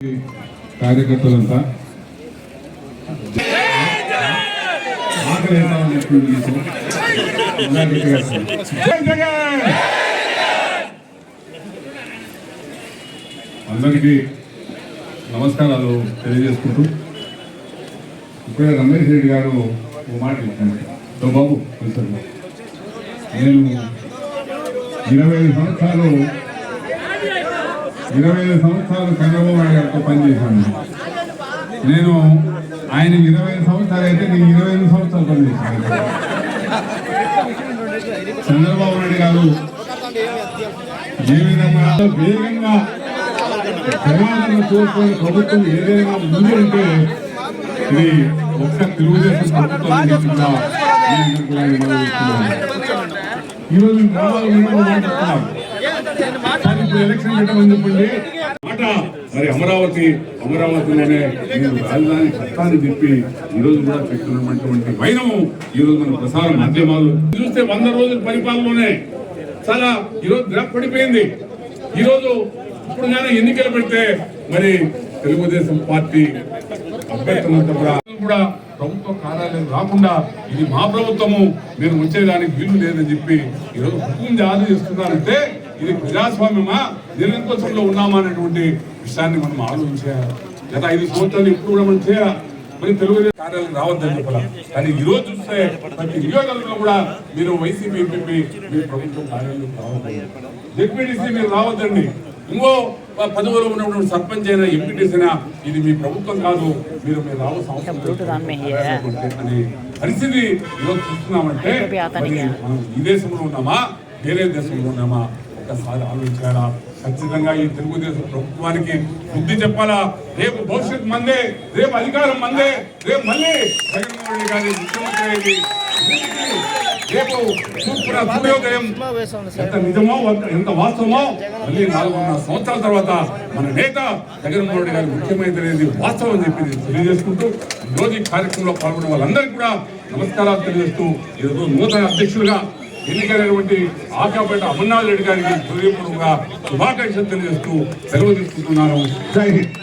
కార్యకర్తలంతా అందరికీ నమస్కారాలు తెలియజేసుకుంటూ ఇప్పుడే రమేష్ రెడ్డి గారు ఓ మాట చెప్పాను బాబు నేను ఇరవై ఐదు సంవత్సరాలు ఇరవై ఐదు సంవత్సరాలు చంద్రబాబు నాయుడు గారితో పనిచేశాను. నేను ఆయన ఇరవై ఐదు సంవత్సరాలు అయితే నేను ఇరవై ఐదు సంవత్సరాలు పనిచేశాను. చంద్రబాబు నాయుడు గారు ఏ విధంగా వేగంగా జనాలను కోరుకునే ప్రభుత్వం ఏదైనా ఉంది అంటే ఇది ఒక్క తెలుగుదేశం ప్రభుత్వం అని ఈరోజు గ్రామాల మాట్లాడుతున్నాను ఎలక్షన్ పెట్టమని చెప్పండి మాట. మరి అమరావతి అమరావతిలోనే నేను రాజధాని చట్టాన్ని చెప్పి ఈ రోజు కూడా చెప్తున్నటువంటి వైనము ఈ రోజు మన ప్రసార మాధ్యమాలు. చూస్తే వంద రోజుల పరిపాలనలోనే చాలా ఈరోజు గ్రాఫ్ పడిపోయింది. ఈరోజు ఇప్పుడు కానీ ఎన్నికలు పెడితే మరి తెలుగుదేశం పార్టీ అభ్యర్థులంతా కూడా కూడా ప్రభుత్వ కార్యాలయం రాకుండా ఇది మా ప్రభుత్వము మేము వచ్చేదానికి వీలు లేదని చెప్పి ఈరోజు హుకుం జారీ చేస్తున్నారంటే ఇది ప్రజాస్వామ్యమా? నిరంకుశంలో ఉన్నామా అనేటువంటి విషయాన్ని మనం ఆలోచించాలి గత ఐదు సంవత్సరాలు ఇప్పుడు కూడా మనం చేయాలి? మరి తెలుగుదేశం కార్యాలయం రావద్దని చెప్పాల? కానీ ఈ రోజు చూస్తే ప్రతి నియోజకవర్గంలో కూడా మీరు వైసీపీ ఎంపీ మీ ప్రభుత్వం కార్యాలయం రావద్దు జెడ్పీటీసీ మీరు రావద్దండి. ఇంకో పదవులో ఉన్నటువంటి సర్పంచ్ అయినా ఎంపీటీసీ అయినా ఇది మీ ప్రభుత్వం కాదు. మీరు మీరు రావాల్సిన పరిస్థితి ఈరోజు చూస్తున్నామంటే మనం ఈ దేశంలో ఉన్నామా? వేరే దేశంలో ఉన్నామా? ఒక్కసారి ఆలోచించాలా? ఖచ్చితంగా ఈ తెలుగుదేశం ప్రభుత్వానికి బుద్ధి చెప్పాలా? రేపు భవిష్యత్ మందే రేపు అధికారం మందే రేపు మళ్ళీ జగన్మోహన్ రెడ్డి గారి ముఖ్యమంత్రి రేపు సూర్యోదయం. ఎంత నిజమో ఎంత- వాస్తవమో మళ్ళీ నాలుగున్నర సంవత్సరాల తర్వాత మన నేత జగన్మోహన్ రెడ్డి గారి ముఖ్యమంత్రి అనేది వాస్తవం అని చెప్పి తెలియజేసుకుంటూ ఈరోజు రోజు ఈ కార్యక్రమంలో పాల్గొన్న వాళ్ళందరికీ కూడా నమస్కారాలు తెలియజేస్తూ ఈరోజు నూతన అధ్యక్షులుగా ఎన్నికైనటువంటి ఆకాపేట అమర్నాథ్ రెడ్డి గారికి హృదయపూర్వకంగా శుభాకాంక్షలు తెలియజేస్తూ సెలవు తీసుకుంటున్నాను. జై హింద్.